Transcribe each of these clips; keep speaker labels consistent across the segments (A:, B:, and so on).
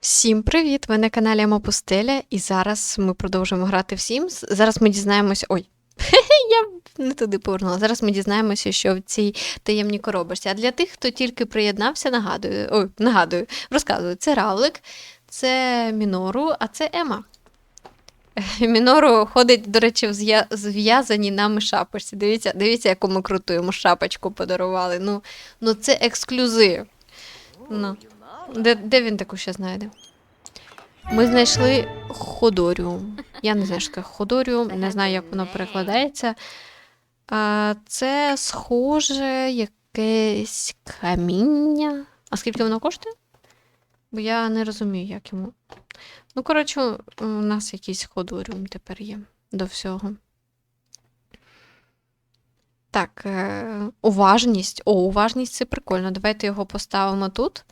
A: Всім привіт! Ви на каналі Амопустеля, і зараз ми продовжуємо грати в Sims. Зараз ми дізнаємося. Ой, я не туди повернула. Зараз ми дізнаємося, що в цій таємній коробочці. А для тих, хто тільки приєднався, нагадую, ой, нагадую, розказую, це Равлик, це Мінору, а це Ема. Мінору ходить, до речі, в зв'язаній нами шапочці. Дивіться, дивіться, яку ми круту йому шапочку подарували. Ну, ну це ексклюзив. Ну. Де, де він таку ще знайде? Ми знайшли ходоріум. Я не знаю, що таке ходоріум, не знаю, як воно перекладається. Це схоже якесь каміння. А скільки воно коштує? Бо я не розумію, як йому. Ну, коротше, у нас якийсь ходоріум тепер є до всього. Так, е, уважність. О, уважність це прикольно. Давайте його поставимо тут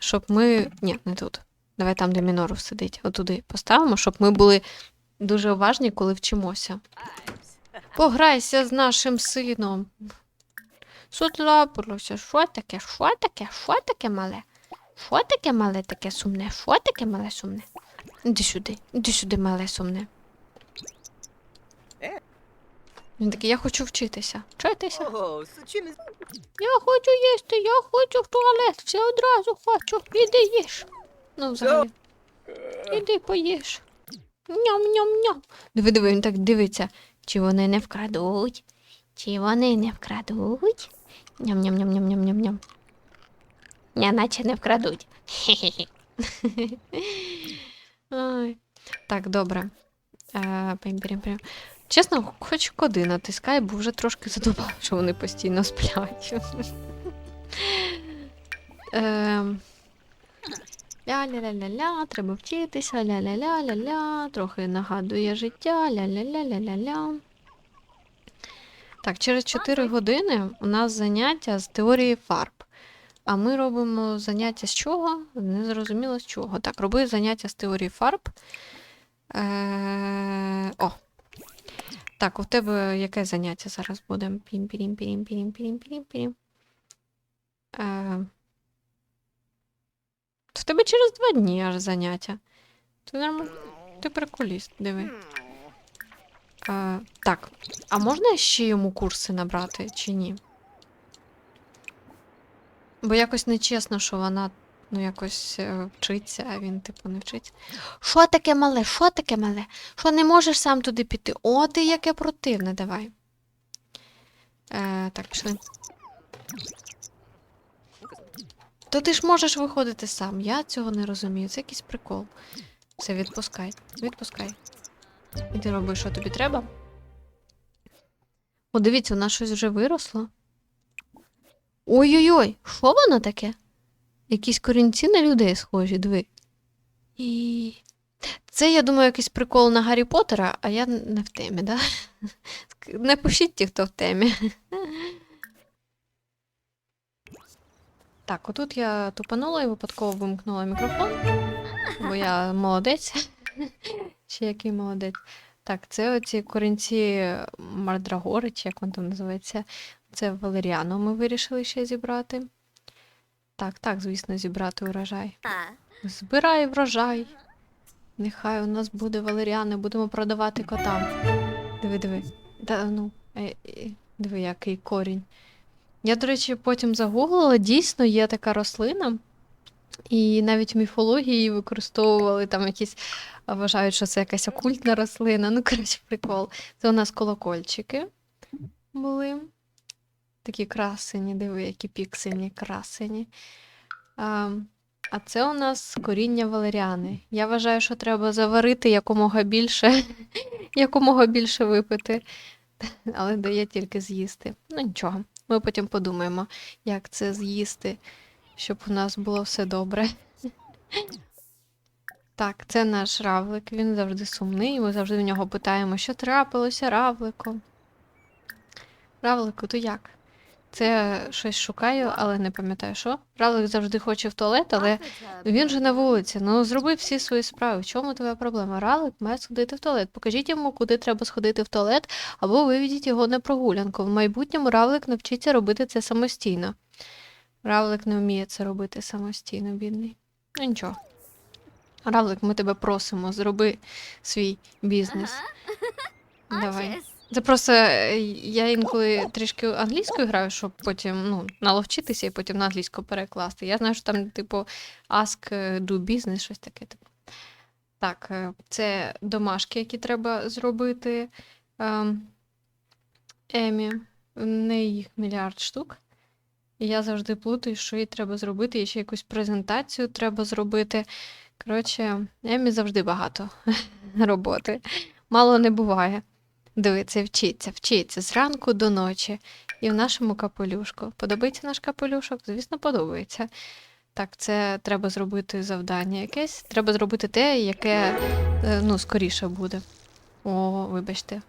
A: щоб ми. Ні, не тут. Давай там, де Мінору сидить. Отуди поставимо, щоб ми були дуже уважні, коли вчимося. Пограйся з нашим сином. Що трапилося? Що таке? Що таке? Що таке мале? Що таке мале таке сумне? Що таке мале сумне? Іди сюди, іди сюди, мале сумне. Він такий, я хочу вчитися. Вчитися. Я хочу їсти, я хочу в туалет, все одразу хочу. Іди їж. Ну, взагалі. Іди поїж. Ням-ням-ням. Диви, диви, він так дивиться. Чи вони не вкрадуть? Чи вони не вкрадуть? Ням-ням-ням-ням-ням-ням-ням. Ня, наче не вкрадуть. Хе-хе-хе. Ой. Так, добре. Е. Чесно, хоч коди натискай, бо вже трошки задумала, що вони постійно сплять. Ем, Ля-ля-ля-ля-ля, треба вчитися, ля-ля-ля-ля-ля, трохи нагадує життя, ля-ля-ля-ля-ля-ля. Так, через 4 години у нас заняття з теорії фарб. А ми робимо заняття з чого? Не зрозуміло з чого. Так, роби заняття з теорії фарб. Е... О, так, у тебе яке заняття зараз буде? пім пірім пірім пірім пірім пірім пірім Е... В тебе через два дні аж заняття. Ти нормально. Ти приколіст, диви. Е... Так, а можна ще йому курси набрати чи ні? Бо якось нечесно, що вона ну, якось е, вчиться, а він, типу, не вчиться. Що таке мале? Що таке мале? Що не можеш сам туди піти? О, ти яке противне, давай. Е, так, пішли. То ти ж можеш виходити сам. Я цього не розумію. Це якийсь прикол. Все, відпускай. Відпускай. І ти роби, що тобі треба. О, дивіться, у нас щось вже виросло. Ой-ой-ой, що воно таке? Якісь корінці на людей схожі, диви. І... Це, я думаю, якийсь прикол на Гаррі Поттера, а я не в темі, да? Напишіть ті, хто в темі. Так, отут я тупанула і випадково вимкнула мікрофон, бо я молодець. Ще який молодець. Так, це оці корінці Мардрагори, чи як він там називається. Це Валеріану ми вирішили ще зібрати. Так, так, звісно, зібрати урожай. Збирай врожай. Нехай у нас буде валеріани, будемо продавати котам. Диви, диви. Та, ну, е, е, диви, який корінь. Я, до речі, потім загуглила, дійсно є така рослина, і навіть в міфології використовували там якісь, вважають, що це якась окультна рослина. Ну, коротше, прикол. Це у нас колокольчики були. Такі красені, диви, які піксельні красені. А, а це у нас коріння валеріани. Я вважаю, що треба заварити якомога більше, якомога більше випити, але дає тільки з'їсти. Ну нічого, ми потім подумаємо, як це з'їсти, щоб у нас було все добре. Так, це наш равлик, він завжди сумний, ми завжди в нього питаємо, що трапилося, равлику. Равлику, то як? Це щось шукаю, але не пам'ятаю, що. Равлик завжди хоче в туалет, але він же на вулиці. Ну, зроби всі свої справи. В чому твоя проблема? Ралик має сходити в туалет. Покажіть йому, куди треба сходити в туалет, або виведіть його на прогулянку. В майбутньому равлик навчиться робити це самостійно. Равлик не вміє це робити самостійно, бідний. Ну нічого. Равлик, ми тебе просимо, зроби свій бізнес. Давай. Це просто е, я інколи трішки англійською граю, щоб потім ну, наловчитися і потім на англійську перекласти. Я знаю, що там, типу, ask, е, do business, щось таке. Типу. Так, е, це домашки, які треба зробити. Ем, Емі, в неї їх мільярд штук. І я завжди плутаю, що їй треба зробити, і ще якусь презентацію треба зробити. Коротше, Емі завжди багато роботи. Мало не буває. Диви, це вчиться, вчиться зранку до ночі. І в нашому капелюшку. Подобається наш капелюшок? Звісно, подобається. Так, це треба зробити завдання якесь. Треба зробити те, яке е, ну, скоріше буде. О, вибачте.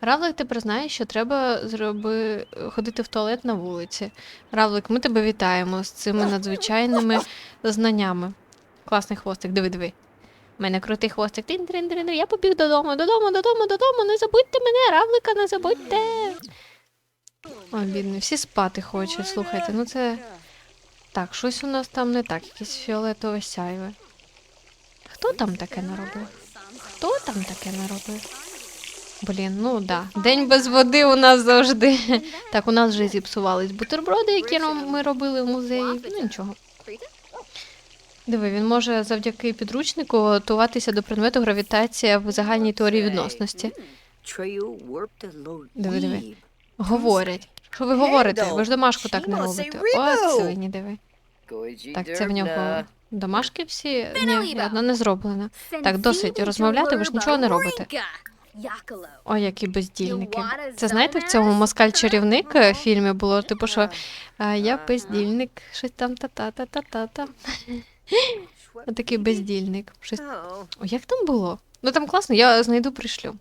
A: Равлик тепер знає, що треба зроби... ходити в туалет на вулиці. Равлик, ми тебе вітаємо з цими надзвичайними знаннями. Класний хвостик, диви, диви. У мене крутий хвостик. тин трин трин Я побіг додому, додому, додому, додому. Не забудьте мене, равлика, не забудьте. Ой, бідний, всі спати хочуть. Слухайте, ну це. Так, щось у нас там не так, якесь фіолетове сяйве. Хто там таке наробив? Хто там таке наробив? Блін, ну да. День без води у нас завжди. Так, у нас вже зіпсувались бутерброди, які ми робили в музеї. Ну нічого. Диви, він може завдяки підручнику готуватися до предмету гравітація в загальній теорії відносності. Диви, диви. Говорять. Що ви говорите? Ви ж домашку так не робите. От свині, диви. Так, це в нього домашки всі. Ні, одна не зроблена. Так, досить розмовляти, ви ж нічого не робите. Ой, які бездільники. Це знаєте, в цьому москаль-чарівник фільмі було, типу, що я бездільник, щось там та-та-та-та-та. Отакий бездільник. Щось... О, як там було? Ну там класно, я знайду пришлю.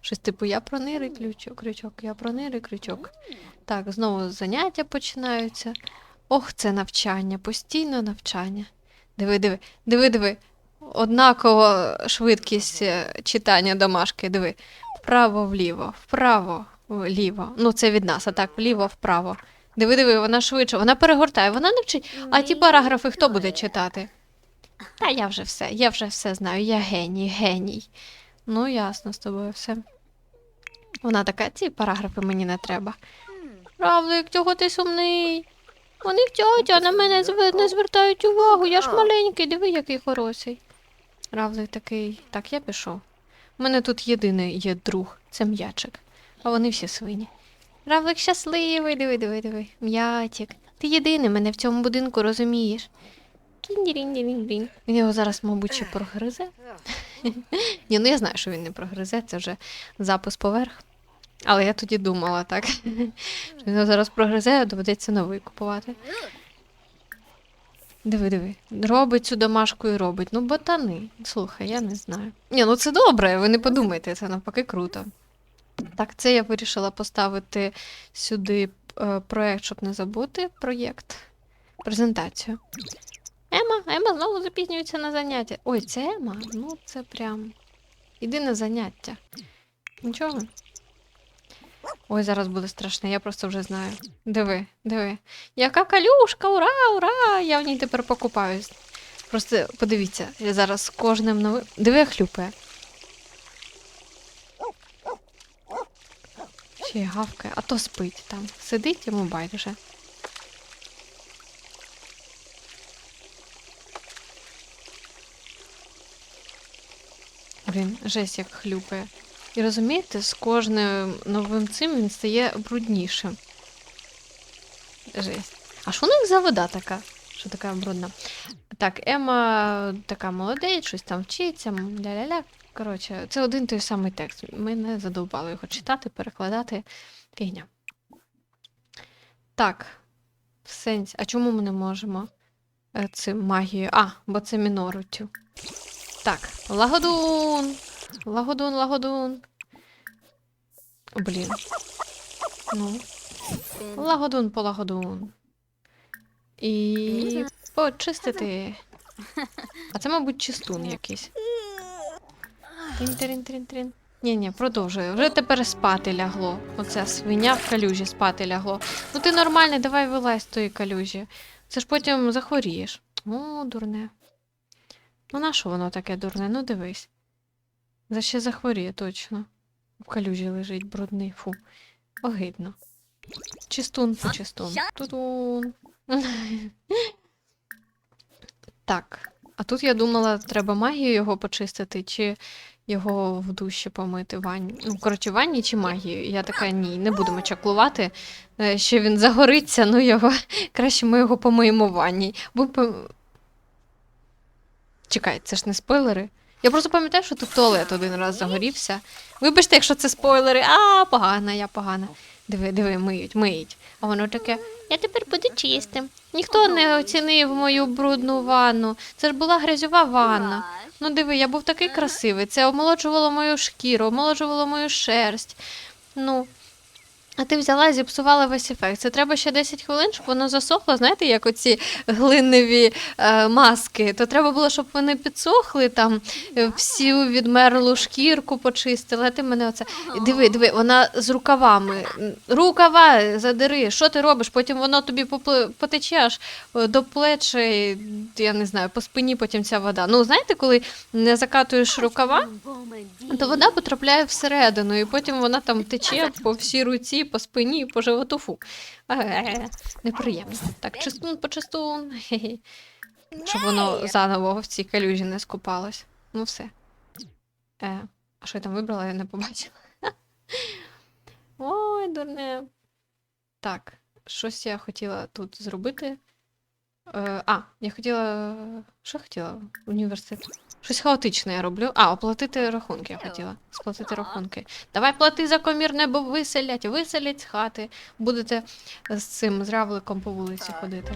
A: Щось типу, я пронири ключок, крючок, я пронири крючок. Так, знову заняття починаються. Ох, це навчання, постійно навчання. Диви, диви, диви, диви. Однакова швидкість е, читання домашки, диви. Вправо, вліво, вправо, вліво. Ну, це від нас, а так, вліво, вправо. Диви, диви, вона швидше, вона перегортає, вона не вчить. А ті параграфи хто буде читати? Та я вже все, я вже все знаю, я геній, геній. Ну, ясно з тобою все. Вона така, ці параграфи мені не треба. Равлик, чого ти сумний? Вони в тьотя на мене не звертають увагу, я ж маленький, диви, який хороший. Равлик такий, так, я пішов. У мене тут єдиний є друг, це м'ячик, а вони всі свині. Равлик щасливий, диви, диви, диви. М'ятик. Ти єдиний мене в цьому будинку розумієш. Він його зараз, мабуть, ще прогризе. Ні, ну я знаю, що він не прогризе, це вже запис поверх. Але я тоді думала, так. Що він його зараз прогризе, доведеться новий купувати. Диви, диви. Робить цю домашку і робить. Ну, ботани. Слухай, я не знаю. Ні, ну це добре, ви не подумайте, це навпаки круто. Так, це я вирішила поставити сюди е, проєкт, щоб не забути. Проєкт. Презентацію. Ема, Ема знову запізнюється на заняття. Ой, це Ема? Ну, це прям. Іди на заняття. Нічого. Ой, зараз буде страшне, я просто вже знаю. Диви, диви. Яка калюшка, ура, ура! Я в ній тепер покупаюсь. Просто подивіться, я зараз з кожним новим. Диви, як хлюпає. Ще й гавкає, а то спить там. Сидить йому байдуже. Блін, жесть як хлюпає. І розумієте, з кожним новим цим він стає бруднішим. Жесть. А що у них за вода така? Що така брудна? Так, Ема така молодець, щось там вчиться, ля-ля-ля. Коротше, це один той самий текст. Ми не задовбали його читати, перекладати. Фігня. Так. В сенсі. А чому ми не можемо е, цим магією? А, бо це мінорутю. Так, лагодун. Лагодун, лагодун. Блін. Ну. Лагодун по лагодун. І почистити. А це, мабуть, чистун якийсь. Трін-трін-трін-трін. Ні, ні, продовжую. Вже тепер спати лягло. Оця свиня в калюжі спати лягло. Ну ти нормальний, давай вилазь з тої калюжі. Це ж потім захворієш. О, дурне. Ну на що воно таке дурне? Ну дивись. За ще захворіє, точно. В калюжі лежить брудний, фу. Огидно. Чистун по чистун. Тутун. Так. А тут я думала, треба магію його почистити, чи його в душі помити ванні. Ну, коротше, ванні чи магію. Я така, ні, не будемо чаклувати. Е, Ще він загориться, ну його. Краще ми його помиємо в ванні. Бо. Чекай, це ж не спойлери. Я просто пам'ятаю, що тут туалет один раз загорівся. Вибачте, якщо це спойлери. А, погана, я погана. Диви, диви, миють, миють. А воно таке, я тепер буду чистим. Ніхто не оцінив мою брудну ванну. Це ж була грязьова ванна. Ну диви, я був такий красивий. Це омолоджувало мою шкіру, омолоджувало мою шерсть. Ну. А ти взяла і зіпсувала весь ефект. Це треба ще 10 хвилин, щоб воно засохло. Знаєте, як оці глиневі е, маски. То треба було, щоб вони підсохли, там е, всю відмерлу шкірку почистили. А ти мене оце. Диви, диви, вона з рукавами. Рукава задери, що ти робиш? Потім воно тобі попли- потече аж е, до плечі, я не знаю, по спині потім ця вода. Ну, знаєте, коли не закатуєш рукава, то вода потрапляє всередину, і потім вона там тече по всій руці, по спині, по животу. Фу. Е, Неприємно. Так, чистун по чистун. Щоб воно заново в цій калюжі не скупалось. Ну все. Е, а що я там вибрала, я не побачила. Ой, дурне. Так, щось я хотіла тут зробити. Е, а, я хотіла. Що я хотіла? Університет. Щось хаотичне я роблю. А, оплатити рахунки я хотіла. Сплатити рахунки. Давай плати за комірне, бо виселять, виселять з хати. Будете з цим з равликом по вулиці ходити.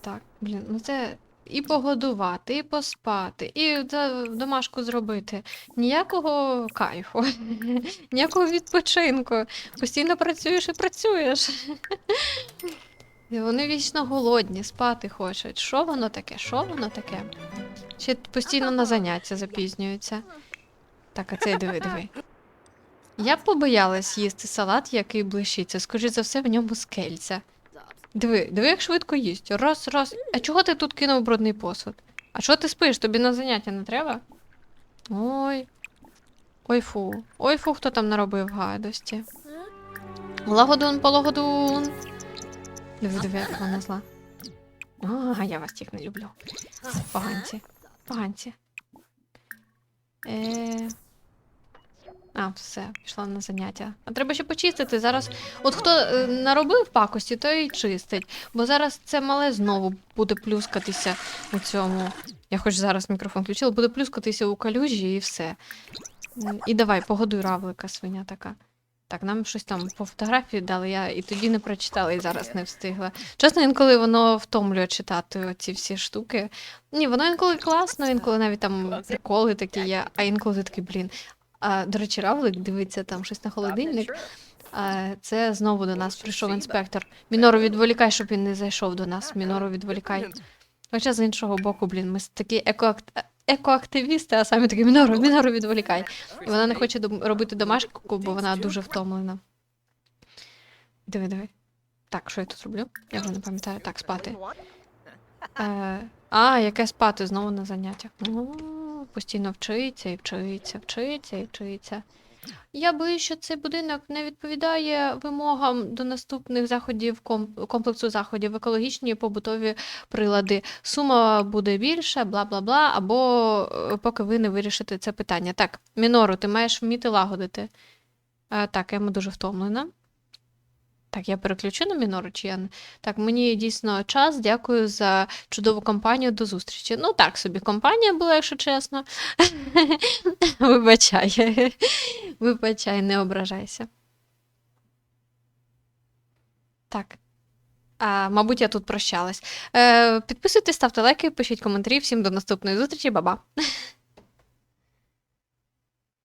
A: Так, блін, ну це і погодувати, і поспати, і домашку зробити. Ніякого кайфу, ніякого відпочинку. Постійно працюєш і працюєш. Вони вічно голодні, спати хочуть. Що воно таке? Що воно таке? Ще постійно на заняття запізнюються. Так, а це диви, диви. Я б побоялась їсти салат, який блищиться. Скоріше за все, в ньому скельця. Диви, диви, як швидко їсть. Раз, раз. А чого ти тут кинув брудний посуд? А чого ти спиш? Тобі на заняття не треба? Ой. Ой фу. Ой фу, хто там наробив гадості. Лагодун, пологодун. Диви, як вона зла. А, я вас тих не люблю. Поганці. Поганці. Е... А, все, пішла на заняття. А треба ще почистити. Зараз. От хто е, наробив пакості, той і чистить. Бо зараз це мале знову буде плюскатися у цьому. Я хоч зараз мікрофон включила, буде плюскатися у калюжі і все. І давай, погодуй равлика, свиня така. Так, нам щось там по фотографії дали, я і тоді не прочитала, і зараз не встигла. Чесно, інколи воно втомлює читати ці всі штуки. Ні, воно інколи класно, інколи навіть там приколи такі є, а інколи ти такий, блін. А, до речі, Равлик дивиться там щось на холодильник. А, це знову до нас прийшов інспектор. Мінору відволікай, щоб він не зайшов до нас. Мінору відволікай. Хоча з іншого боку, блін, ми такі екоакт... екоактивісти, а самі такі Мінору, Мінору відволікай. І вона не хоче робити домашку, бо вона дуже втомлена. Диви, диви. Так, що я тут роблю? Я вже не пам'ятаю. Так, спати. Е, а, яке спати знову на заняттях. О, постійно вчиться і вчиться, вчиться і вчиться. Я боюсь, що цей будинок не відповідає вимогам до наступних заходів комплексу заходів, екологічні і побутові прилади. Сума буде більша, бла бла бла, або е, поки ви не вирішите це питання. Так, Мінору, ти маєш вміти лагодити. Е, так, я йому дуже втомлена. Так, я переключу на мінору, чи я не. Так, мені дійсно час. Дякую за чудову компанію. До зустрічі. Ну, так собі компанія була, якщо чесно. Вибачай. Вибачай, не ображайся. Так. А, мабуть, я тут прощалась. Е, підписуйтесь, ставте лайки, пишіть коментарі. Всім до наступної зустрічі, Ба-ба.